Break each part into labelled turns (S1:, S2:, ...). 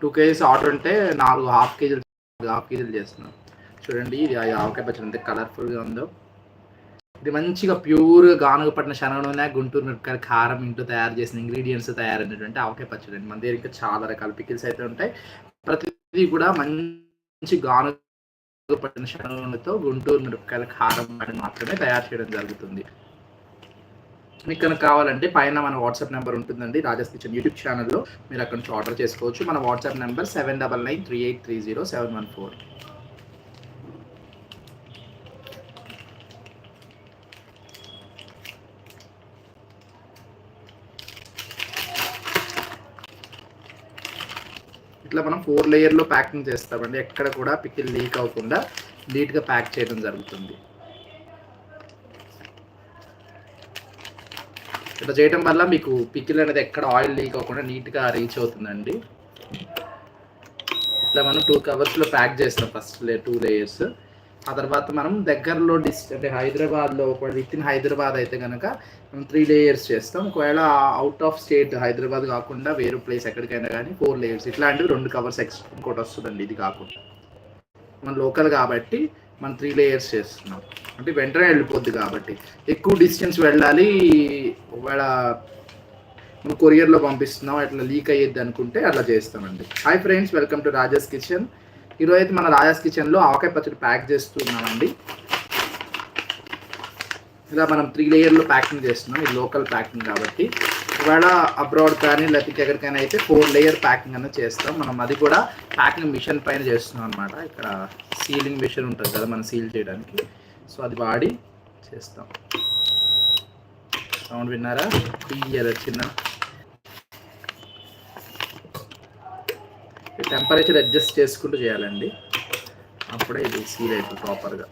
S1: Two kgs order ఉంటే నాలుగు half కేజీలు హాఫ్ కేజీలు చేస్తున్నాం. చూడండి ఇది ఆవకాయ పచ్చడి ఎంత కలర్ఫుల్గా ఉందో. ఇది మంచిగా ప్యూర్ గానుగ పట్టిన శనగ నూనె గుంటూరు మిరపకాయ కారం ఇంట్లో తయారు చేసిన ఇంగ్రీడియంట్స్ తయారైనటువంటి ఆవకాయ పచ్చడి అండి. మన దగ్గర ఇంకా చాలా రకాల పికిల్స్ అయితే ఉంటాయి. ప్రతిదీ కూడా మంచి గానుగ పట్టిన శనగ నూనెతో గుంటూరు మిరపకాయల కారం మాత్రమే తయారు చేయడం జరుగుతుంది. మీకు కనుక కావాలంటే పైన మన వాట్సాప్ నెంబర్ ఉంటుందండి రాజస్ కిచెన్ యూట్యూబ్ ఛానల్లో మీరు అక్కడ నుంచి ఆర్డర్ చేసుకోవచ్చు. మన WhatsApp number seven double nine three eight three zero seven one four. ఇట్లా మనం ఫోర్ లేయర్లో ప్యాకింగ్ చేస్తామండి. ఎక్కడ కూడా పికిల్ లీక్ అవ్వకుండా నీట్గా ప్యాక్ చేయడం జరుగుతుంది. ఇట్లా చేయడం వల్ల మీకు పికిల్ అనేది ఎక్కడ ఆయిల్ లీక్ అవ్వకుండా నీట్గా రీచ్ అవుతుందండి. ఇట్లా మనం టూ కవర్స్లో ప్యాక్ చేస్తాం ఫస్ట్ లే టూ లేయర్స్. ఆ తర్వాత మనం దగ్గరలో డిస్ అంటే హైదరాబాద్లో ఒక విత్ ఇన్ హైదరాబాద్ అయితే కనుక మనం త్రీ లేయర్స్ చేస్తాం. ఒకవేళ అవుట్ ఆఫ్ స్టేట్ హైదరాబాద్ కాకుండా వేరే ప్లేస్ ఎక్కడికైనా కానీ ఫోర్ లేయర్స్. ఇట్లాంటివి రెండు కవర్స్ ఎక్స్ ఇంకోటి వస్తుందండి ఇది కాకుండా. మన లోకల్ కాబట్టి మనం త్రీ లేయర్స్ చేస్తున్నాం. అంటే వెంటనే వెళ్ళిపోద్ది కాబట్టి. ఎక్కువ డిస్టెన్స్ వెళ్ళాలి ఒకవేళ మనం కొరియర్లో పంపిస్తున్నాం అట్లా లీక్ అయ్యేది అనుకుంటే అట్లా చేస్తామండి. Hi friends welcome to Raja's kitchen ఈరోజు అయితే మన రాజాస్ కిచెన్లో ఆవకాయ పచ్చడి ప్యాక్ చేస్తున్నామండి. ఇలా మనం త్రీ లేయర్లో ప్యాకింగ్ చేస్తున్నాం ఇది లోకల్ ప్యాకింగ్ కాబట్టి. ఒకవేళ అబ్రాడ్ కానీ లేకపోతే ఎక్కడికైనా అయితే ఫోర్ లేయర్ ప్యాకింగ్ అనేది చేస్తాం. మనం అది కూడా ప్యాకింగ్ మిషన్ పైన చేస్తున్నాం అనమాట ఇక్కడ సీలింగ్ మిషన్ ఉంటుంది కదా మనం సీల్ చేయడానికి. సో అది వాడి చేస్తాం. సౌండ్ విన్నారా? క్లియర్ చిన్న టెంపరేచర్ అడ్జస్ట్ చేసుకుంటూ చేయాలండి. అప్పుడే ఇది సీల్ అవుతుంది ప్రాపర్గా.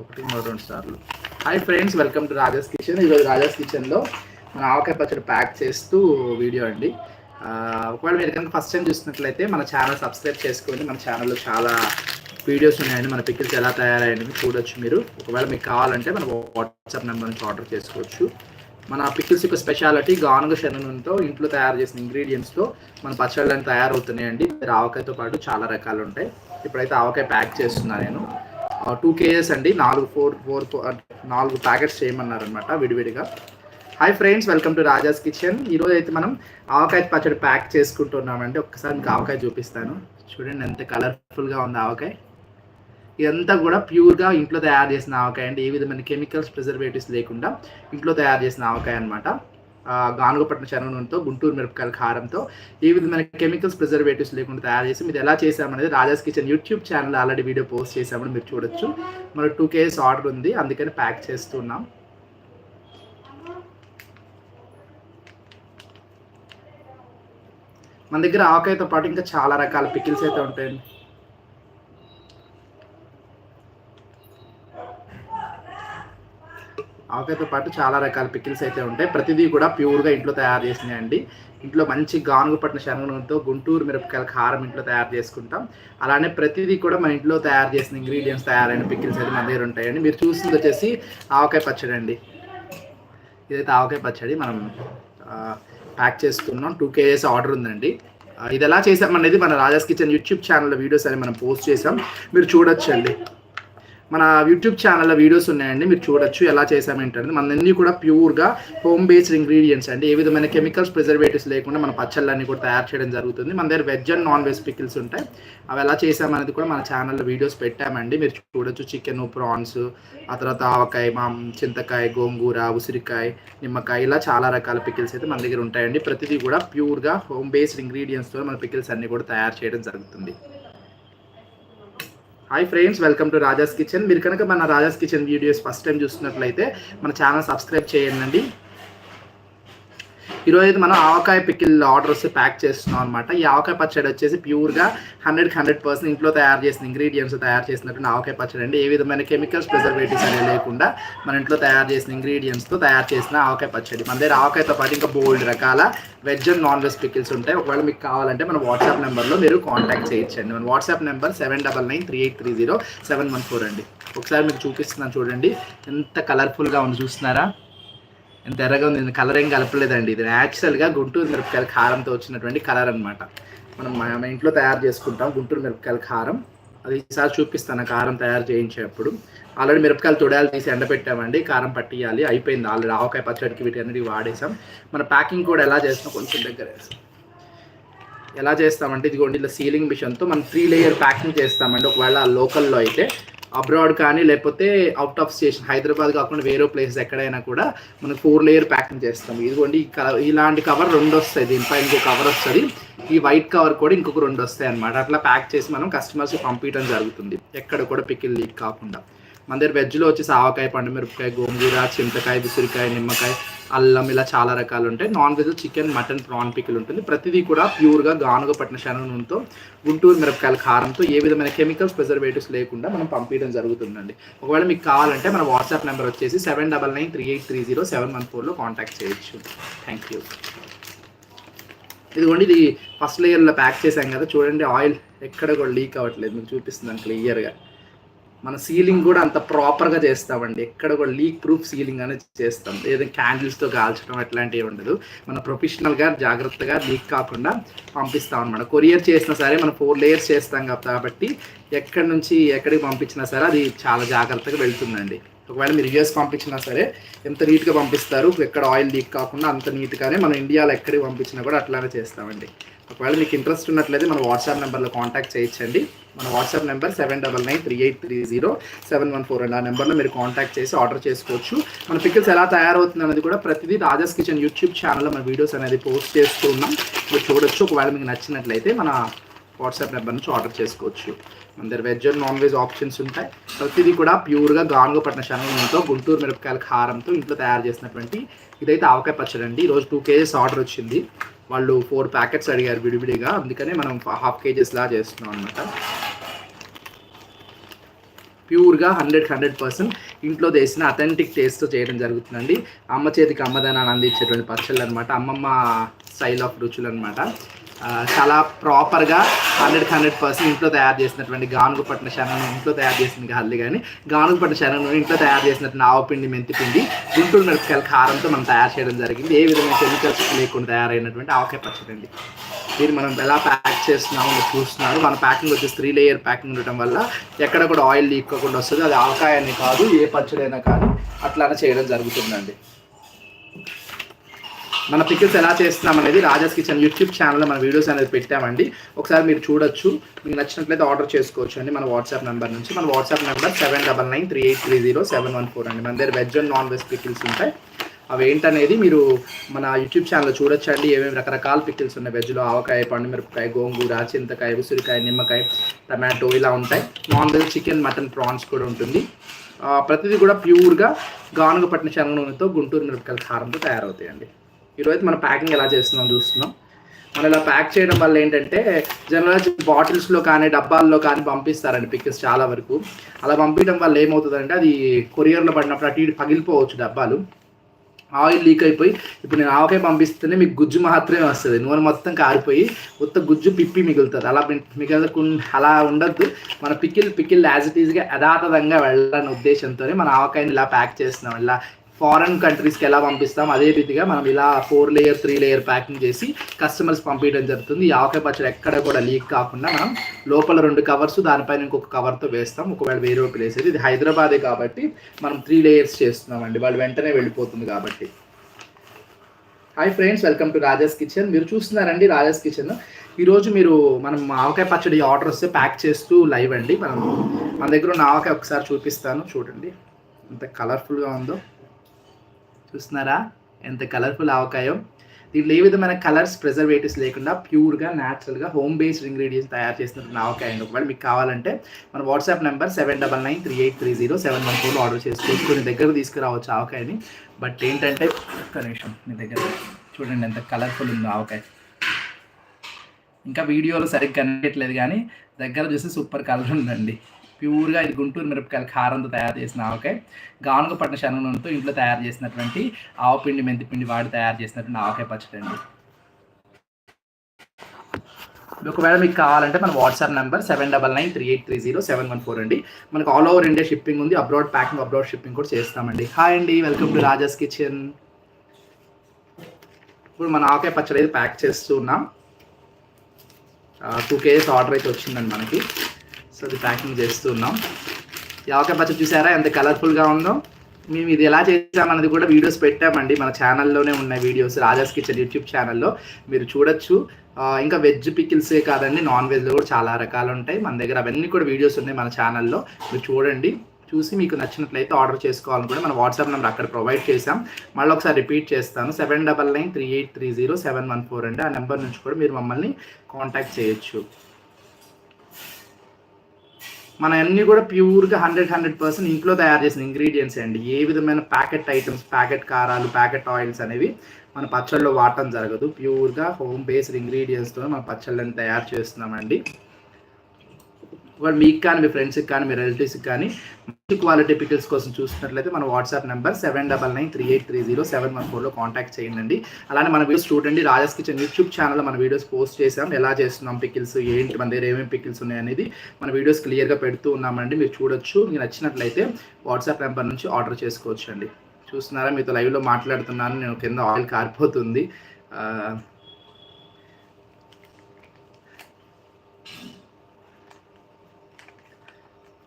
S1: ఒకటి మూడు రెండు సార్లు. Hi friends welcome to Raja's kitchen ఈరోజు రాజాస్ కిచెన్లో మన ఆవకాయ పచ్చడి ప్యాక్ చేస్తూ వీడియో అండి. ఒకవేళ మీరు కనుక ఫస్ట్ టైం చూసినట్లయితే మన ఛానల్ సబ్స్క్రైబ్ చేసుకోండి మన ఛానల్లో చాలా వీడియోస్ ఉన్నాయండి. మన పిక్కిల్స్ ఎలా తయారయ్యాయని చూడొచ్చు మీరు. ఒకవేళ మీకు కావాలంటే మన వాట్సాప్ నెంబర్ నుంచి ఆర్డర్ చేసుకోవచ్చు. మన పిక్కిల్స్ యొక్క స్పెషాలిటీ గానుగ శనగతో ఇంట్లో తయారు చేసిన ఇంగ్రీడియంట్స్తో మన పచ్చళ్ళని తయారవుతున్నాయండి. మీరు ఆవకాయతో పాటు చాలా రకాలు ఉంటాయి. ఇప్పుడైతే ఆవకాయ ప్యాక్ చేస్తున్నాను నేను. టూ కేజెస్ అండి. నాలుగు ఫోర్ ఫోర్ నాలుగు ప్యాకెట్స్ చేయమన్నారనమాట విడివిడిగా. Hi friends welcome to Raja's kitchen ఈరోజు అయితే మనం ఆవకాయ పచ్చడి ప్యాక్ చేసుకుంటున్నామండి. ఒక్కసారి మీకు ఆవకాయ చూపిస్తాను. చూడండి ఎంత కలర్ఫుల్గా ఉంది ఆవకాయ. ఇదంతా కూడా ప్యూర్గా ఇంట్లో తయారు చేసిన ఆవకాయ అండి. ఏ విధమైన కెమికల్స్ ప్రిజర్వేటివ్స్ లేకుండా ఇంట్లో తయారు చేసిన ఆవకాయ అనమాట గానుగపట్న శనగ నూనెతో గుంటూరు మిరపకాయల కారంతో ఏ విధమైన కెమికల్స్ ప్రిజర్వేటివ్స్ లేకుండా తయారు చేసి మీరు ఎలా చేసామనేది Raja's kitchen YouTube channel already video post చేసామని మీరు చూడొచ్చు. మన టూ కేజీస్ ఆర్డర్ ఉంది. అందుకని ప్యాక్ చేస్తున్నాం. మన దగ్గర ఆవకాయతో పాటు ఇంకా చాలా రకాల పికిల్స్ అయితే ఉంటాయండి. ఆవకాయతో పాటు చాలా రకాల పికిల్స్ అయితే ఉంటాయి. ప్రతిదీ కూడా ప్యూర్గా ఇంట్లో తయారు చేసినాయి అండి ఇంట్లో మంచి గానుగు పట్టిన శనగ గుంటూరు మిరపకాయల కారం ఇంట్లో తయారు చేసుకుంటాం. అలానే ప్రతిదీ కూడా మన ఇంట్లో తయారు చేసిన ఇంగ్రీడియంట్స్ తయారైన పికిల్స్ అయితే మన దగ్గర ఉంటాయండి. మీరు చూసింది వచ్చేసి ఆవకాయ పచ్చడి అండి ఇదైతే ఆవకాయ పచ్చడి. మనం ప్యాక్ చేస్తున్నాం టూ కేజెస్ ఆర్డర్ ఉందండి. ఇది ఎలా చేసామనేది మన రాజాస్ కిచెన్ యూట్యూబ్ ఛానల్లో వీడియోస్ అని మనం పోస్ట్ చేసాం. మీరు చూడొచ్చండి. మన యూట్యూబ్ ఛానల్లో వీడియోస్ ఉన్నాయండి మీరు చూడొచ్చు ఎలా చేసామేంటనేది మన అన్ని కూడా ప్యూర్గా హోమ్ బేస్డ్ ఇంగ్రీడియంట్స్ అండి. ఏ విధమైన కెమికల్స్ ప్రిజర్వేటివ్స్ లేకుండా మన పచ్చళ్ళన్నీ కూడా తయారు చేయడం జరుగుతుంది. మన దగ్గర veg and non veg pickles ఉంటాయి. అవి ఎలా చేసామనేది కూడా మన ఛానల్లో వీడియోస్ పెట్టామండి. మీరు చూడొచ్చు చికెన్ ప్రాన్స్ ఆ తర్వాత ఆవకాయ మా చింతకాయ గోంగూర ఉసిరికాయ నిమ్మకాయ ఇలా చాలా రకాల పికిల్స్ అయితే మన దగ్గర ఉంటాయండి. ప్రతిదీ కూడా ప్యూర్గా హోమ్ బేస్డ్ ఇంగ్రీడియంట్స్తో మన పికిల్స్ అన్ని కూడా తయారు చేయడం జరుగుతుంది. Hi friends welcome to Raja's kitchen మీరు కనుక మన Raja's kitchen videos first time చూస్తున్నట్లయితే మన ఛానల్ సబ్స్క్రైబ్ చేయండి. ఈరోజు అయితే మనం ఆవకాయ పికిల్ ఆర్డర్స్ ప్యాక్ చేస్తున్నాం అనమాట ఈ ఆవకాయ పచ్చడి వచ్చేసి ప్యూర్గా హండ్రెడ్ హండ్రెడ్ పర్సెంట్ ఇంట్లో తయారు చేసిన ఇంగ్రీడియంట్స్ తయారు చేసినటువంటి ఆవకాయ పచ్చడి అండి. ఏ విధమైన కెమికల్స్ ప్రిజర్వేటివ్స్ అనేవి లేకుండా మన ఇంట్లో తయారు చేసిన ఇంగ్రీడియంట్స్తో తయారు చేసిన ఆవకాయ పచ్చడి. మన దగ్గర ఆవకాయతో పాటు ఇంకా బోల్డ్ రకాల veg and non veg pickles ఉంటాయి. ఒకవేళ మీకు కావాలంటే మన వాట్సాప్ నెంబర్లో మీరు కాంటాక్ట్ చేయొచ్చండి. మన WhatsApp number seven double nine three eight three zero seven one four అండి. ఒకసారి మీకు చూపిస్తున్నాను చూడండి. ఎంత కలర్ఫుల్గా ఉంది చూస్తున్నారా? ఎంత ఎర్రగా ఉంది కలర్ ఏం కలపలేదండి. ఇది న్యాచురల్గా గుంటూరు మిరపకాయల కారంతో వచ్చినటువంటి కలర్ అనమాట మనం మా ఇంట్లో తయారు చేసుకుంటాం గుంటూరు మిరపకాయల కారం. అది ఈసారి చూపిస్తాను ఆ కారం తయారు చేయించేటప్పుడు. ఆల్రెడీ మిరపకాయలు తొడాలు తీసి ఎండబెట్టామండి కారం పట్టియాలి అయిపోయింది ఆల్రెడీ ఆవకాయ పచ్చడికి వీటి అన్నిటి వాడేసాం. మన ప్యాకింగ్ కూడా ఎలా చేస్తాం కొంచెం దగ్గర. వేస్తాం. ఎలా చేస్తామంటే ఇదిగోండి ఇలా సీలింగ్ మిషన్తో మనం త్రీ లేయర్ ప్యాకింగ్ చేస్తామండి. ఒకవేళ లోకల్లో అయితే అబ్రాడ్ కానీ లేకపోతే అవుట్ ఆఫ్ స్టేషన్ హైదరాబాద్ కాకుండా వేరే ప్లేసెస్ ఎక్కడైనా కూడా మనం ఫోర్ లేయర్ ప్యాకింగ్ చేస్తాం. ఇదిగోండి ఈ ఇలాంటి కవర్ రెండు వస్తాయి. దీనిపై ఇంకో కవర్ వస్తుంది. ఈ వైట్ కవర్ కూడా ఇంకొక రెండు వస్తాయి అనమాట అట్లా ప్యాక్ చేసి మనం కస్టమర్స్ పంపించడం జరుగుతుంది. ఎక్కడ కూడా పికిల్ లీక్ కాకుండా. మన దగ్గర వెజ్లో వచ్చేసి ఆవకాయ పండు మిరపకాయ గోంగూర చింతకాయ ఉసిరికాయ నిమ్మకాయ అల్లం ఇలా చాలా రకాలు ఉంటాయి. Non veg chicken mutton prawn pickle ఉంటుంది. ప్రతిదీ కూడా ప్యూర్గా గానుగ పట్టిన శనగ నూనెతో గుంటూరు మిరపకాయల కారంతో ఏ విధమైన కెమికల్స్ ప్రిజర్వేటివ్స్ లేకుండా మనం పంపించడం జరుగుతుందండి. ఒకవేళ మీకు కావాలంటే మన వాట్సాప్ నెంబర్ వచ్చేసి seven double nine three eight three zero seven one ఫోర్లో కాంటాక్ట్ చేయొచ్చు. థ్యాంక్ యూ ఇదిగోండి ఇది ఫస్ట్ లేయర్లో ప్యాక్ చేశాం కదా. చూడండి ఆయిల్ ఎక్కడ కూడా లీక్ అవ్వట్లేదు. మీకు చూపిస్తున్నాను క్లియర్గా మన సీలింగ్ కూడా అంత ప్రాపర్గా చేస్తామండి. ఎక్కడ కూడా లీక్ ప్రూఫ్ సీలింగ్ అనేది చేస్తాం. ఏదైనా క్యాండిల్స్తో కాల్చడం అట్లాంటివి ఉండదు. మన ప్రొఫెషనల్గా జాగ్రత్తగా లీక్ కాకుండా పంపిస్తాం అనమాట కొరియర్ చేసినా సరే మనం ఫోర్ లేయర్స్ చేస్తాం కాబట్టి ఎక్కడి నుంచి ఎక్కడికి పంపించినా సరే అది చాలా జాగ్రత్తగా వెళ్తుందండి. ఒకవేళ మీరు యూఎస్ పంపించినా సరే ఎంత నీట్గా పంపిస్తారు ఎక్కడ ఆయిల్ లీక్ కాకుండా అంత నీట్గానే మనం ఇండియాలో ఎక్కడికి పంపించినా కూడా అట్లానే చేస్తామండి. ఒకవేళ మీకు ఇంట్రెస్ట్ ఉన్నట్లయితే మన వాట్సాప్ నెంబర్లో కాంటాక్ట్ చేయొచ్చండి మన WhatsApp number seven double nine three eight three zero seven one four and ఆ నెంబర్లో మీరు కాంటాక్ట్ చేసి ఆర్డర్ చేసుకోవచ్చు. మన పికిల్స్ ఎలా తయారవుతుంది అనేది కూడా ప్రతిదీ రాజాస్ కిచెన్ యూట్యూబ్ ఛానల్లో మన వీడియోస్ అనేది పోస్ట్ చేస్తూ ఉన్నాం. మీరు చూడొచ్చు. ఒకవేళ మీకు నచ్చినట్లయితే మన వాట్సాప్ నెంబర్ నుంచి ఆర్డర్ చేసుకోవచ్చు. మన దగ్గర veg and non veg options ఉంటాయి. ప్రతిదీ కూడా ప్యూర్గా గానుగపట్న శనగంతో గుంటూరు మిరపకాయల కారంతో ఇంట్లో తయారు చేసినటువంటి ఇదైతే ఆవకాయ పచ్చడి అండి. ఈరోజు టూ కేజెస్ ఆర్డర్ వచ్చింది. వాళ్ళు ఫోర్ ప్యాకెట్స్ అడిగారు విడివిడిగా. అందుకనే మనం హాఫ్ కేజెస్ లా చేస్తున్నాం అనమాట ప్యూర్గా హండ్రెడ్ హండ్రెడ్ పర్సెంట్ ఇంట్లో చేసిన అథెంటిక్ టేస్ట్తో చేయడం జరుగుతుందండి. అమ్మ చేతికి అమ్మదనాన్ని అందించేటువంటి పచ్చళ్ళు అనమాట అమ్మమ్మ స్టైల్ ఆఫ్ రుచులు అనమాట చాలా ప్రాపర్గా హండ్రెడ్ హండ్రెడ్ పర్సెంట్ ఇంట్లో తయారు చేసినటువంటి గానుగ పట్టిన ఇంట్లో తయారు చేసింది కాదు కానీ గానుగ పట్టిన ఇంట్లో తయారు చేసినటువంటి ఆవపిండి మెంతిపిండి గుంటూరు మిరపకాయల కారంతో మనం తయారు చేయడం జరిగింది. ఏ విధమైన కెమికల్స్ లేకుండా తయారైనటువంటి ఆవకాయ పచ్చడి అండి దీన్ని మనం ఎలా ప్యాక్ చేస్తున్నామో మీరు చూస్తున్నారు. మన ప్యాకింగ్ వచ్చేసి త్రీ లేయర్ ప్యాకింగ్ ఉండటం వల్ల ఎక్కడ కూడా ఆయిల్ లీక్ కాకుండా వస్తుంది. అది ఆవకాయ అని కాదు ఏ పచ్చడైనా కానీ అట్లానే చేయడం జరుగుతుందండి. మన పికిల్స్ ఎలా చేస్తున్నాం అనేది రాజాస్ కిచెన్ యూట్యూబ్ ఛానల్లో మన వీడియోస్ అనేది పెట్టామండి. ఒకసారి మీరు చూడొచ్చు. మీకు నచ్చినట్లయితే ఆర్డర్ చేసుకోవచ్చు అండి మన వాట్సాప్ నెంబర్ నుంచి. మన WhatsApp number seven double nine three eight three zero seven one four అండి. మన దగ్గర veg and non veg pickles ఉంటాయి. అవి ఏంటనేది మీరు మన యూట్యూబ్ ఛానల్లో చూడొచ్చండి. ఏమేమి రకరకాల పికిల్స్ ఉన్నాయి. వెజ్లో ఆవకాయ పండు మిరపకాయ గోంగూర చింతకాయ ఉసిరికాయ నిమ్మకాయ టమాటో ఇలా ఉంటాయి. Non veg chicken mutton prawns కూడా ఉంటుంది. ప్రతిదీ కూడా ప్యూర్గా గానుగపట్నం శనగ నూనెతో గుంటూరు మిరపకాయల కారంతో తయారవుతాయండి. ఈరోజు మనం ప్యాకింగ్ ఎలా చేస్తున్నాం చూస్తున్నాం. మనం ఇలా ప్యాక్ చేయడం వల్ల ఏంటంటే జనరల్గా బాటిల్స్లో కానీ డబ్బాల్లో కానీ పంపిస్తారండి పిక్చర్స్ చాలా వరకు. అలా పంపించడం వల్ల ఏమవుతుందంటే అది కొరియర్లో పడినప్పుడు అటు ఇటు పగిలిపోవచ్చు డబ్బాలు. ఆయిల్ లీక్ అయిపోయి ఇప్పుడు నేను ఆవకాయ పంపిస్తేనే మీకు గుజ్జు మాత్రమే వస్తుంది. నూనె మొత్తం కారిపోయి మొత్తం గుజ్జు పిప్పి మిగులుతుంది. అలా మిగ్- అలా ఉండద్దు. మన పికిల్ పికిల్ యాజ్ ఇట్ ఈస్గా యథాతథంగా వెళ్ళాలనే ఉద్దేశంతోనే మన ఆవకాయని ఇలా ప్యాక్ చేస్తున్నాం. ఇలా ఫారెన్ కంట్రీస్కి ఎలా పంపిస్తాం అదే రీతిగా మనం ఇలా four layer three layer packing చేసి కస్టమర్స్ పంపించడం జరుగుతుంది. ఈ ఆవకాయ పచ్చడి ఎక్కడ కూడా లీక్ కాకుండా మనం లోపల రెండు కవర్స్ దానిపైన ఇంకొక కవర్తో వేస్తాం. ఒకవేళ వేరే ప్లేస్ అయితే ఇది హైదరాబాదే కాబట్టి మనం త్రీ లేయర్స్ చేస్తున్నామండి. వాళ్ళు వెంటనే వెళ్ళిపోతుంది కాబట్టి. Hi friends welcome to Raja's kitchen. మీరు చూస్తున్నారండి రాజాస్ కిచెన్. ఈరోజు మీరు మనం ఆవకాయ పచ్చడి ఆర్డర్ వస్తే ప్యాక్ చేస్తూ లైవ్ అండి. మనం మన దగ్గర ఉన్న ఆవకాయ ఒకసారి చూపిస్తాను. చూడండి ఎంత కలర్ఫుల్గా ఉందో. చూస్తున్నారా? ఎంత కలర్ఫుల్ ఆవకాయం. దీంట్లో ఏ విధమైన కలర్స్ ప్రిజర్వేటివ్స్ లేకుండా ప్యూర్గా న్యాచురల్గా హోమ్ బేస్డ్ ఇంగ్రీడియంట్స్ తయారు చేస్తున్న ఆవకాయ అండి ఒకవేళ మీకు కావాలంటే మన WhatsApp number seven double nine three eight three zero seven one ఫోర్లో ఆర్డర్ చేసుకోవచ్చు కొన్ని దగ్గర తీసుకురావచ్చు ఆవకాయని. బట్ ఏంటంటే ఒక్క నిమిషం మీ దగ్గర చూడండి ఎంత కలర్ఫుల్ ఉందో ఆవకాయ. ఇంకా వీడియోలో సరిగ్గా కనిపించట్లేదు కానీ దగ్గర చూస్తే సూపర్ కలర్ ఉందండి. ప్యూర్గా ఇది గుంటూరు మిరపకాయల కారంతో తయారు చేసిన ఆవకాయ. గానుగ పట్టిన శనగ ఇంట్లో తయారు చేసినటువంటి ఆవపిండి మెంతిపిండి వాడి తయారు చేసినటువంటి ఆవకాయ పచ్చడి అండి. ఒకవేళ మీకు కావాలంటే మన WhatsApp number seven double nine three eight three zero seven one four అండి. మనకు ఆల్ ఓవర్ ఇండియా షిప్పింగ్ ఉంది. అబ్రాడ్ ప్యాకింగ్ అబ్రాడ్ షిప్పింగ్ కూడా చేస్తామండి. హాయ్ అండి వెల్కమ్ టు రాజాస్ కిచెన్. ఇప్పుడు మన ఆవకాయ పచ్చడి అయితే ప్యాక్ చేస్తూ ఉన్నాం. టూ కేజెస్ ఆర్డర్ అయితే వచ్చిందండి మనకి. సో అది ప్యాకింగ్ చేస్తున్నాం. యావకాయ ఈ పచ్చడి చూసారా? ఎంత కలర్ఫుల్గా ఉందో. మేము ఇది ఎలా చేసామన్నది కూడా వీడియోస్ పెట్టామండి. మన ఛానల్లోనే ఉన్నాయి వీడియోస్ రాజాస్ కిచెన్ యూట్యూబ్ ఛానల్లో మీరు చూడొచ్చు. ఇంకా వెజ్ పికిల్సే కాదండి నాన్ వెజ్లో కూడా చాలా రకాలు ఉంటాయి. మన దగ్గర అవన్నీ కూడా వీడియోస్ ఉన్నాయి మన ఛానల్లో మీరు చూడండి. చూసి మీకు నచ్చినట్లయితే ఆర్డర్ చేసుకోవాలని కూడా మన వాట్సాప్ నెంబర్ అక్కడ ప్రొవైడ్ చేసాం మళ్ళీ ఒకసారి రిపీట్ చేస్తాను. Seven double nine three eight three zero seven one four అండి. ఆ నెంబర్ నుంచి కూడా మీరు మమ్మల్ని కాంటాక్ట్ చేయొచ్చు. మన అన్ని కూడా ప్యూర్గా హండ్రెడ్ హండ్రెడ్ పర్సెంట్ ఇంట్లో తయారు చేసిన ఇంగ్రీడియంట్స్ అండి. ఏ విధమైన ప్యాకెట్ ఐటమ్స్ ప్యాకెట్ కారాలు ప్యాకెట్ ఆయిల్స్ అనేవి మన పచ్చళ్ళలో వాడటం జరగదు. ప్యూర్గా హోమ్ బేస్డ్ ఇంగ్రీడియంట్స్తో మన పచ్చళ్ళని తయారు చేస్తున్నామండి. వాళ్ళు మీకు కానీ మీ ఫ్రెండ్స్కి కానీ మీ రిలేటివ్స్కి కానీ మంచి క్వాలిటీ పికిల్స్ కోసం చూసినట్లయితే మన WhatsApp number seven double nine three eight three zero seven one ఫోర్లో కాంటాక్ట్ చేయండి. అలానే మన వీడియోస్ చూడండి. రాజస్ కిచెన్ యూట్యూబ్ ఛానల్లో మన వీడియోస్ పోస్ట్ చేసాం ఎలా చేస్తున్నాం పికిల్స్ ఏంటి మన దగ్గర ఏమేమి పికిల్స్ ఉన్నాయి అనేది మన వీడియోస్ క్లియర్గా పెడుతూ ఉన్నామండి. మీరు చూడొచ్చు. మీకు నచ్చినట్లయితే వాట్సాప్ నెంబర్ నుంచి ఆర్డర్ చేసుకోవచ్చు అండి చూస్తున్నారా? మీతో లైవ్లో మాట్లాడుతున్నాను. నేను కింద ఆయిల్ కారిపోతుంది.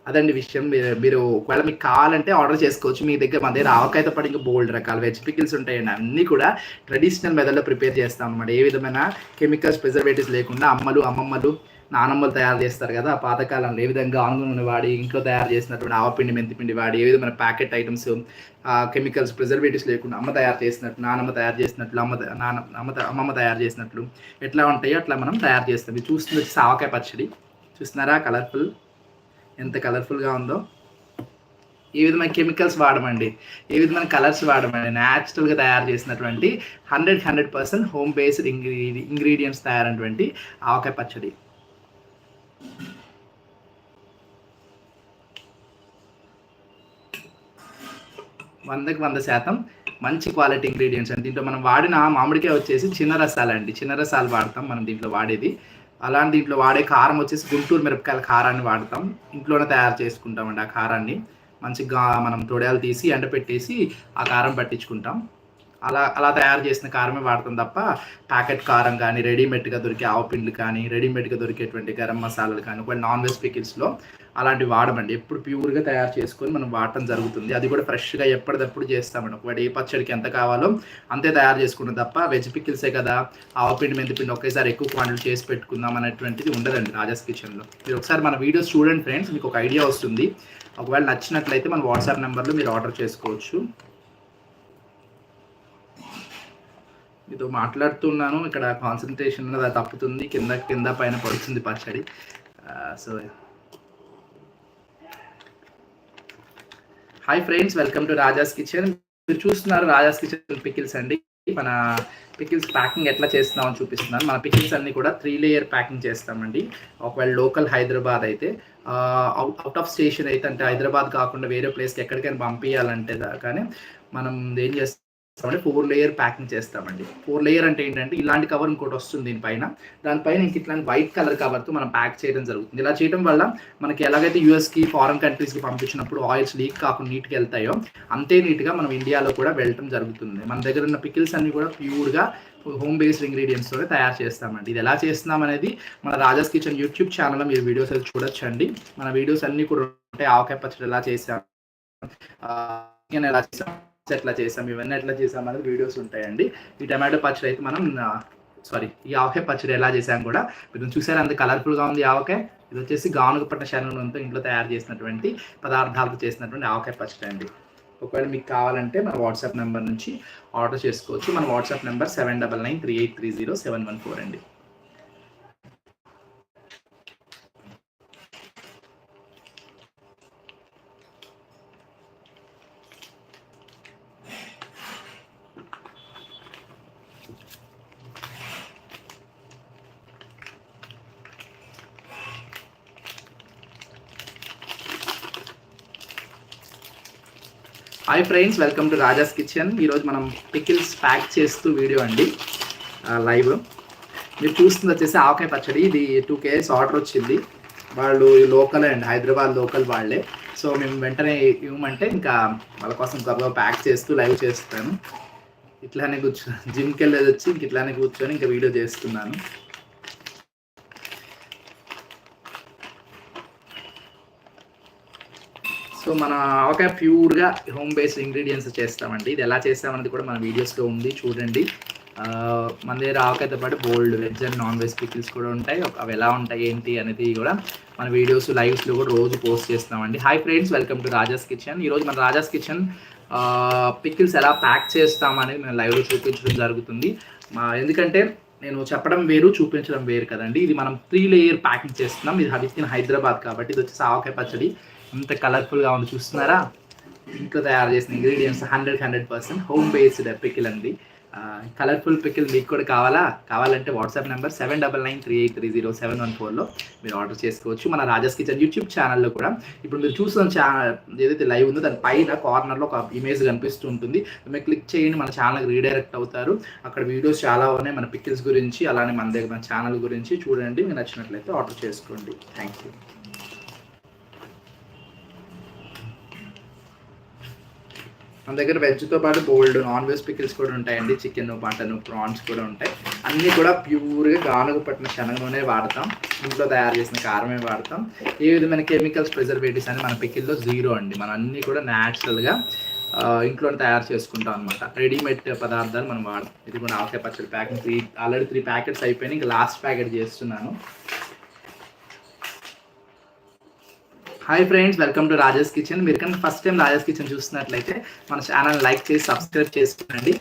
S1: అదండి విషయం. మీరు ఒకవేళ మీకు కావాలంటే ఆర్డర్ చేసుకోవచ్చు. మీ దగ్గర మన దగ్గర ఆవకాయతో పాటు ఇంకా బోల్డ్ రకాల వెజ్ పికిల్స్ ఉంటాయండి. అన్నీ కూడా ట్రెడిషనల్ మెథడ్లో ప్రిపేర్ చేస్తాం అనమాట ఏ విధమైన కెమికల్స్ ప్రిజర్వేటివ్స్ లేకుండా అమ్మలు అమ్మమ్మలు నానమ్మలు తయారు చేస్తారు కదా ఆ పాతకాలంలో. ఏ విధంగా ఆనుగుణ వాడి ఇంట్లో తయారు చేసినటువంటి ఆవపిండి మెంతిపిండి వాడి ఏ విధమైన ప్యాకెట్ ఐటమ్స్ కెమికల్స్ ప్రిజర్వేటివ్స్ లేకుండా అమ్మ తయారు చేసినట్లు నానమ్మ తయారు చేసినట్లు అమ్మ నాన్న అమ్మ అమ్మమ్మ తయారు చేసినట్లు ఎట్లా ఉంటాయో అట్లా మనం తయారు చేస్తాం. ఇది చూస్తుంది వచ్చి ఆవకాయ పచ్చడి. చూస్తున్నారా? కలర్ఫుల్. ఎంత కలర్ఫుల్గా ఉందో. ఈ విధమైన కెమికల్స్ వాడమండి. ఈ విధమైన కలర్స్ వాడమండి. న్యాచురల్గా తయారు చేసినటువంటి hundred hundred percent home based ఇంగ్రీ ingredients తయారైనటువంటి ఆవకాయ పచ్చడి. వందకి వంద శాతం మంచి క్వాలిటీ ఇంగ్రీడియంట్స్ అండి. దీంట్లో మనం వాడిన మామిడికాయ వచ్చేసి చిన్న రసాలు అండి చిన్న రసాలు వాడతాం మనం దీంట్లో వాడేది. అలాంటి దీంట్లో వాడే కారం వచ్చేసి గుంటూరు మిరపకాయల కారాన్ని వాడతాం. ఇంట్లోనే తయారు చేసుకుంటామండి ఆ కారాన్ని. మంచిగా మనం తొడయాలు తీసి ఎండపెట్టేసి ఆ కారం పట్టించుకుంటాం. అలా అలా తయారు చేసిన కారమే వాడతాం తప్ప ప్యాకెట్ కారం కానీ రెడీమేడ్గా దొరికే ఆవపిండ్లు కానీ రెడీమేడ్గా దొరికేటువంటి గరం మసాలాలు కానీ ఒకవేళ నాన్ వెజ్ పికిల్స్లో అలాంటివి వాడమండి. ఎప్పుడు ప్యూర్గా తయారు చేసుకొని మనం వాడటం జరుగుతుంది. అది కూడా ఫ్రెష్గా ఎప్పటికప్పుడు చేస్తామండి ఒకవేళ ఏ పచ్చడికి ఎంత కావాలో అంతే తయారు చేసుకుంటాం తప్ప వెజ్ పికిల్సే కదా. ఆవపిండి మెంతిపిండి ఒకేసారి ఎక్కువ క్వాంటిటీ చేసి పెట్టుకుందాం అనేటువంటిది ఉండదండి రాజాస్ కిచెన్లో. మీరు ఒకసారి మన వీడియోస్ చూడండి ఫ్రెండ్స్ మీకు ఒక ఐడియా వస్తుంది. ఒకవేళ నచ్చినట్లయితే మన వాట్సాప్ నెంబర్లో మీరు ఆర్డర్ చేసుకోవచ్చు. మీతో మాట్లాడుతున్నాను. ఇక్కడ కాన్సన్ట్రేషన్ అనేది తప్పుతుంది. కింద కింద పైన పడుతుంది పచ్చడి. So hi friends welcome to Raja's kitchen మీరు చూస్తున్నారు రాజాస్ కిచెన్ పికిల్స్ అండి. మన పికిల్స్ ప్యాకింగ్ ఎట్లా చేస్తున్నామని చూపిస్తున్నాను. మన పికిల్స్ అన్ని కూడా త్రీ లేయర్ ప్యాకింగ్ చేస్తామండి. ఒకవేళ లోకల్ హైదరాబాద్ అయితే అవుట్ ఆఫ్ స్టేషన్ అయితే అంటే హైదరాబాద్ కాకుండా వేరే ప్లేస్కి ఎక్కడికైనా పంపించాలంటే కానీ మనం ఏం చేస్తాం చేస్తామంటే ఫోర్ లేయర్ ప్యాకింగ్ చేస్తామండి. ఫోర్ లేయర్ అంటే ఏంటంటే ఇలాంటి కవర్ ఇంకోటి వస్తుంది దీనిపైన. దానిపైన ఇంక ఇట్లాంటి వైట్ కలర్ కవర్తో మనం ప్యాక్ చేయడం జరుగుతుంది. ఇలా చేయడం వల్ల మనకి ఎలాగైతే యూఎస్కి ఫారెన్ కంట్రీస్కి పంపించినప్పుడు ఆయిల్స్ లీక్ కాకుండా నీట్గా వెళ్తాయో అంతే నీట్గా మనం ఇండియాలో కూడా వెళ్ళటం జరుగుతుంది. మన దగ్గర ఉన్న పికిల్స్ అన్ని కూడా ప్యూర్గా హోమ్ బేస్డ్ ఇంగ్రీడియంట్స్తోనే తయారు చేస్తామండి. ఇది ఎలా చేస్తున్నాం అనేది మన రాజాస్ కిచెన్ యూట్యూబ్ ఛానల్లో మీరు వీడియోస్ అయితే చూడొచ్చండి. మన వీడియోస్ అన్ని కూడా ఉంటాయి. ఆవకాయ పచ్చడి ఎలా చేసాం చికెన్ ఎలా చేసాం ఎట్లా చేసాం ఇవన్నీ ఎట్లా చేసాం అనేది వీడియోస్ ఉంటాయండి. ఈ టమాటో పచ్చడి అయితే మనం సారీ ఈ ఆవకాయ పచ్చడి ఎలా చేసాం కూడా మీరు చూసారు అంత కలర్ఫుల్గా ఉంది ఆవకాయ. ఇది వచ్చేసి గానుగపట్టిన శనగలతో ఇంట్లో తయారు చేసినటువంటి పదార్థాలతో చేసినటువంటి ఆవకాయ పచ్చడి అండి. ఒకవేళ మీకు కావాలంటే మన వాట్సాప్ నెంబర్ నుంచి ఆర్డర్ చేసుకోవచ్చు. మన WhatsApp number seven double nine three eight three zero seven one four అండి. Hi friends welcome to Raja's kitchen ఈరోజు మనం పికిల్స్ ప్యాక్ చేస్తూ వీడియో అండి. లైవ్ మీరు చూస్తుంది వచ్చేసి ఆవకాయ పచ్చడి. ఇది టూ కేజీస్ ఆర్డర్ వచ్చింది. వాళ్ళు లోకల్ అండ్ హైదరాబాద్ లోకల్ వాళ్ళే. సో మేము వెంటనే ఇవ్వమంటే ఇంకా వాళ్ళ కోసం గబగబా ప్యాక్ చేస్తూ లైవ్ చేస్తాను. ఇట్లానే కూర్చో జిమ్కి వెళ్ళేది వచ్చి ఇంక ఇట్లానే కూర్చొని ఇంకా వీడియో చేస్తున్నాను. సో మన ఆవకాయ ప్యూర్గా హోమ్ బేస్డ్ ఇంగ్రీడియంట్స్ చేస్తామండి. ఇది ఎలా చేస్తామనేది కూడా మన వీడియోస్లో ఉంది చూడండి. మన దగ్గర ఆవకాయతో పాటు both veg and non veg pickles కూడా ఉంటాయి. అవి ఎలా ఉంటాయి ఏంటి అనేది కూడా మన వీడియోస్ లైవ్స్లో కూడా రోజు పోస్ట్ చేస్తామండి. Hi friends welcome to Raja's kitchen ఈరోజు మన రాజాస్ కిచెన్ పికిల్స్ ఎలా ప్యాక్ చేస్తామనేది మేము లైవ్లో చూపించడం జరుగుతుంది. ఎందుకంటే నేను చెప్పడం వేరు చూపించడం వేరు కదండి. ఇది మనం త్రీ లేయర్ ప్యాకింగ్ చేస్తున్నాం. ఇది హబీస్ ఇన్ హైదరాబాద్ కాబట్టి ఇది వచ్చేసి ఆవకాయ పచ్చడి. ఎంత కలర్ఫుల్గా ఉంది చూస్తున్నారా? ఇంట్లో తయారు చేసిన ingredients hundred hundred percent home based pickle అండి కలర్ఫుల్ పికిల్ మీకు కూడా కావాలా? కావాలంటే WhatsApp number seven double nine three eight three zero seven one ఫోర్లో మీరు ఆర్డర్ చేసుకోవచ్చు. మన రాజాస్ కిచెన్ యూట్యూబ్ ఛానల్లో కూడా. ఇప్పుడు మీరు చూసిన ఛానల్ ఏదైతే లైవ్ ఉందో దాని పైన కార్నర్లో ఒక ఇమేజ్ కనిపిస్తూ ఉంటుంది. మీరు క్లిక్ చేయండి మన ఛానల్కి రీడైరెక్ట్ అవుతారు. అక్కడ వీడియోస్ చాలా ఉన్నాయి మన పికిల్స్ గురించి అలానే మన దగ్గర మన ఛానల్ గురించి. చూడండి మీకు నచ్చినట్లయితే ఆర్డర్ చేసుకోండి. థ్యాంక్ యూ మన దగ్గర వెజ్తో పాటు బోల్డ్ నాన్ వెజ్ పికిల్స్ కూడా ఉంటాయండి. చికెన్ మటన్ ప్రాన్స్ కూడా ఉంటాయి. అన్నీ కూడా ప్యూర్గా గానుగ పట్టిన శనగ నూనె వాడతాం. ఇంట్లో తయారు చేసిన కారమే వాడతాం. ఏ విధమైన కెమికల్స్ ప్రిజర్వేటివ్స్ అని మన పికిల్లో జీరో అండి. మనం అన్నీ కూడా న్యాచురల్గా ఇంట్లో తయారు చేసుకుంటాం అనమాట రెడీమేడ్ పదార్థాలు మనం వాడతాం. ఇది కూడా ఆవకాయ పచ్చడి packing three already three packets అయిపోయినాయి. ఇంకా లాస్ట్ ప్యాకెట్ చేస్తున్నాను. Hi friends welcome to Rajesh kitchen మీరు కనుక ఫస్ట్ టైం రాజేష్ కిచెన్ చూస్తున్నట్లయితే మన ఛానల్ లైక్ చేసి సబ్స్క్రైబ్ చేసుకోండి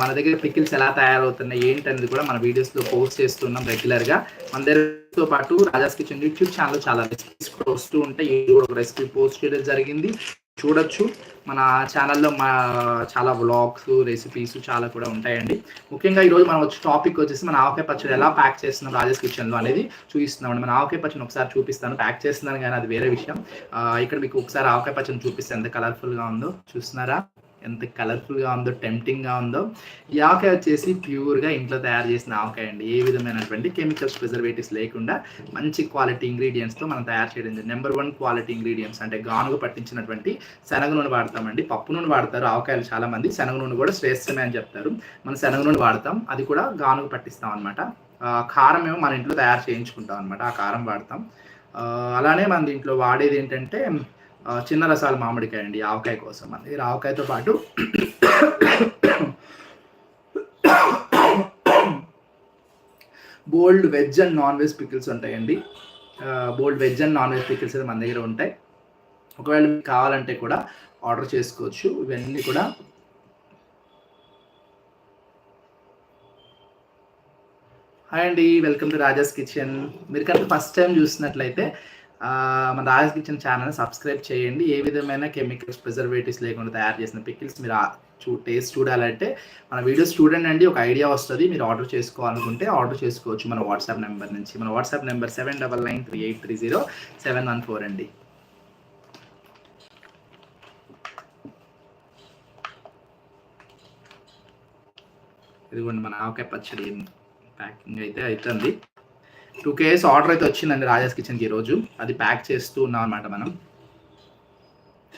S1: మన దగ్గర పికిల్స్ ఎలా తయారవుతున్నాయి ఏంటి కూడా మన వీడియోస్లో పోస్ట్ చేస్తున్నాం రెగ్యులర్గా. మన దగ్గరతో పాటు రాజాస్ కిచెన్ యూట్యూబ్ ఛానల్ చాలా రెసిపీస్ కూడా వస్తూ ఉంటాయి. ఇది కూడా ఒక రెసిపీ పోస్ట్ చేయడం జరిగింది. చూడొచ్చు. మన ఛానల్లో మా చాలా వ్లాగ్స్ రెసిపీస్ చాలా కూడా ఉంటాయండి. ముఖ్యంగా ఈరోజు మనం వచ్చి టాపిక్ వచ్చేసి మన ఆవకాయ పచ్చడి ఎలా ప్యాక్ చేస్తున్నాం రాజేష్ కిచెన్లో అనేది చూపిస్తున్నాం మన ఆవకాయ పచ్చడిని ఒకసారి చూపిస్తాను. ప్యాక్ చేస్తున్నాను కానీ అది వేరే విషయం. ఇక్కడ మీకు ఒకసారి ఆవకాయ పచ్చడిని చూపిస్తే ఎంత కలర్ఫుల్గా ఉందో చూస్తున్నారా? ఎంత కలర్ఫుల్గా ఉందో టెంప్టింగ్గా ఉందో. ఈ ఆవకాయ వచ్చేసి ప్యూర్గా ఇంట్లో తయారు చేసిన ఆవకాయ అండి. ఏ విధమైనటువంటి కెమికల్స్ ప్రిజర్వేటివ్స్ లేకుండా మంచి క్వాలిటీ ఇంగ్రీడియంట్స్తో మనం తయారు చేయడం నెంబర్ వన్ క్వాలిటీ ఇంగ్రీడియంట్స్ అంటే గానుగ పట్టించినటువంటి శనగ నూనె వాడతామండి. పప్పు నూనె వాడతారు ఆవకాయలు చాలా మంది శనగ నూనె కూడా శ్రేష్టమే అని చెప్తారు. మనం శనగ నూనె వాడతాం. అది కూడా గానుగ పట్టిస్తాం అనమాట కారం ఏమో మన ఇంట్లో తయారు చేయించుకుంటాం అనమాట ఆ కారం వాడతాం. అలానే మన దీంట్లో వాడేది ఏంటంటే చిన్న రసాల మామిడికాయ అండి ఆవకాయ కోసం మన దగ్గర ఆవకాయతో పాటు both veg and non veg pickles ఉంటాయండి. Both veg and non veg pickles అయితే మన దగ్గర ఉంటాయి. ఒకవేళ మీకు కావాలంటే కూడా ఆర్డర్ చేసుకోవచ్చు. ఇవన్నీ కూడా హాయ్ అండి వెల్కమ్ టు రాజాస్ కిచెన్. మీరు కనుక ఫస్ట్ టైం చూసినట్లయితే మన రాజాస్ కిచెన్ ఛానల్ సబ్స్క్రైబ్ చేయండి. ఏ విధమైన కెమికల్స్ ప్రిజర్వేటివ్స్ లేకుండా తయారు చేసిన పికిల్స్ మీరు చూ టేస్ట్ చూడాలంటే మన వీడియోస్ చూడండి అండి ఒక ఐడియా వస్తుంది. మీరు ఆర్డర్ చేసుకోవాలనుకుంటే ఆర్డర్ చేసుకోవచ్చు మన వాట్సాప్ నెంబర్ నుంచి. మన WhatsApp number seven double nine three eight three zero seven one four అండి. ఇదిగోండి మన ఆవకాయ పచ్చడి ప్యాకింగ్ అయితే అవుతుంది టూ కేస్ ఆర్డర్ అయితే వచ్చిందండి రాజాస్ కిచెన్కి ఈరోజు అది ప్యాక్ చేస్తూ ఉన్నాం అనమాట మనం.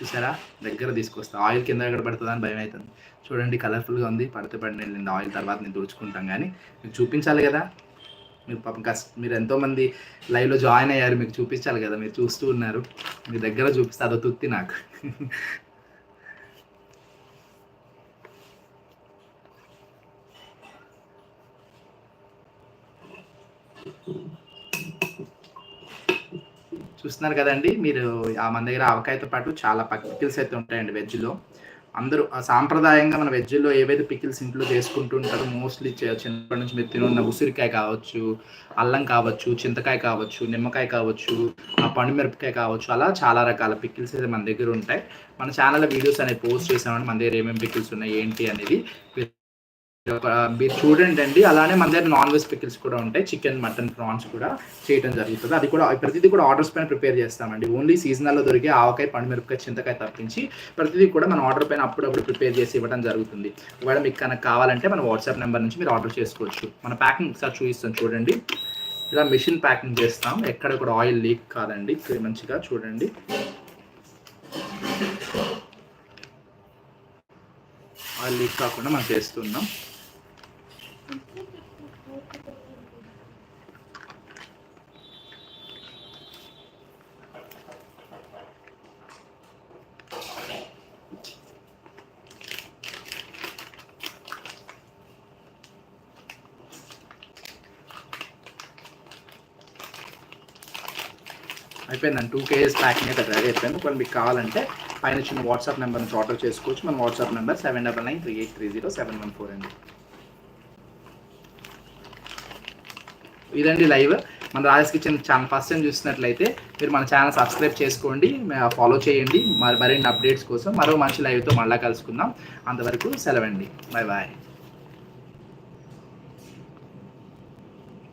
S1: చూసారా? దగ్గర తీసుకొస్తా. ఆయిల్ కింద ఎక్కడ పడుతుందా అని భయం అవుతుంది చూడండి కలర్ఫుల్గా ఉంది. పడితే పడిన ఆయిల్ తర్వాత నేను తుడుచుకుంటాం కానీ మీకు చూపించాలి కదా? మీరు పాపం కష్ట మీరు ఎంతోమంది లైవ్లో జాయిన్ అయ్యారు మీకు చూపించాలి కదా? మీరు చూస్తూ ఉన్నారు. మీ దగ్గర చూపిస్తే. అదో తుత్తి నాకు. చూస్తున్నారు కదండి. మీరు ఆ మన దగ్గర ఆవకాయతో పాటు చాలా పికిల్స్ అయితే ఉంటాయండి వెజ్లో అందరూ సాంప్రదాయంగా మన వెజ్లో ఏవైతే పికిల్స్ ఇంట్లో చేసుకుంటూ ఉంటారో మోస్ట్లీ చిన్నప్పటి నుంచి మీరు తినున్న ఉసిరికాయ కావచ్చు అల్లం కావచ్చు చింతకాయ కావచ్చు నిమ్మకాయ కావచ్చు ఆ పండుమిరపకాయ కావచ్చు అలా చాలా రకాల పికిల్స్ అయితే మన దగ్గర ఉంటాయి. మన ఛానల్లో వీడియోస్ అనేవి పోస్ట్ చేసామంటే మన దగ్గర ఏమేమి పికిల్స్ ఉన్నాయి ఏంటి అనేది మీరు చూడండి అండి. అలానే మన దగ్గర నాన్ వెజ్ పికిల్స్ కూడా ఉంటాయి. చికెన్ మటన్ ప్రాన్స్ కూడా చేయడం జరుగుతుంది. అది కూడా ప్రతిదీ కూడా ఆర్డర్స్ పైన ప్రిపేర్ చేస్తామండి. ఓన్లీ సీజనల్లో దొరికే ఆవకాయ పండుమిరపకాయ చింతకాయ తప్పించి ప్రతిదీ కూడా మన ఆర్డర్ పైన అప్పుడప్పుడు ప్రిపేర్ చేసి ఇవ్వడం జరుగుతుంది. ఒకవేళ మీకు కనుక కావాలంటే మన వాట్సాప్ నెంబర్ నుంచి మీరు ఆర్డర్ చేసుకోవచ్చు. మన ప్యాకింగ్ ఒకసారి చూపిస్తాం చూడండి. ఇలా మిషన్ ప్యాకింగ్ చేస్తాం. ఎక్కడ కూడా ఆయిల్ లీక్ కాదండి. మంచిగా చూడండి. ఆయిల్ లీక్ కాకుండా మనం చేస్తున్నాం. అయిపోయిందండి టూ కేజీస్ ప్యాకింగ్ అయితే రెడీ అయిపోయింది. ఒకవేళ మీకు కావాలంటే పైన చిన్న వాట్సాప్ నెంబర్ నుంచి ఆర్డర్ చేసుకోవచ్చు. మన WhatsApp number seven double nine three eight three zero seven one four అండి ఇదండి లైవ్. మన Rajesh kitchen channel first time చూసినట్లయితే మీరు మన ఛానల్ సబ్స్క్రైబ్ చేసుకోండి ఫాలో చేయండి. మరి మరిన్ని అప్డేట్స్ కోసం మరో మంచి లైవ్తో మళ్ళీ కలుసుకుందాం. అంతవరకు సెలవండి. Bye bye